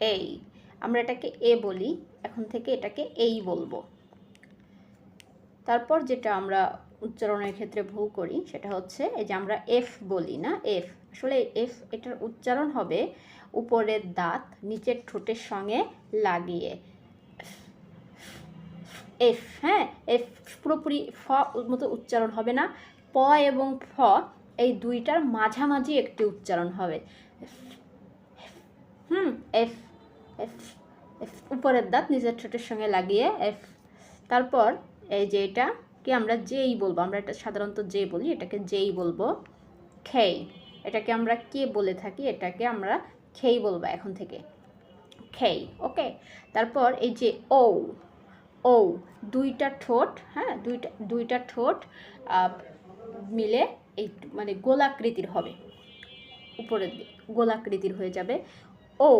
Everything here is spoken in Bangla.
এই আমরা এটাকে এ বলি, এখন থেকে এটাকে এই বলব। তারপর যেটা আমরা উচ্চারণের ক্ষেত্রে ভুল করি, সেটা হচ্ছে এই যে আমরা এফ বলি না এফ আসলে এফ এটার উচ্চারণ হবে উপরের দাঁত, নিচের ঠোঁটের সঙ্গে লাগিয়ে। এফ হ্যাঁ? এফ পুরোপুরি ফ মতো উচ্চারণ হবে না। প এবং ফ, এই দুইটার মাঝামাঝি একটি উচ্চারণ হবে। হুম এফ এফ উপরের দাঁত, নিজের ঠোঁটের সঙ্গে লাগিয়ে এফ তারপর এই যে এটা, কি আমরা যেই বলব, আমরা এটা সাধারণত যে বলি, এটাকে যেই বলব খেই এটাকে আমরা কে বলে থাকি, এটাকে আমরা খেই বলব এখন থেকে খেই ওকে তারপর এই যে ও ও দুইটা ঠোঁট হ্যাঁ দুইটা দুইটা ঠোঁট মিলে এই মানে গোলাকৃতির হবে, উপরের গোলাকৃতির হয়ে যাবে ও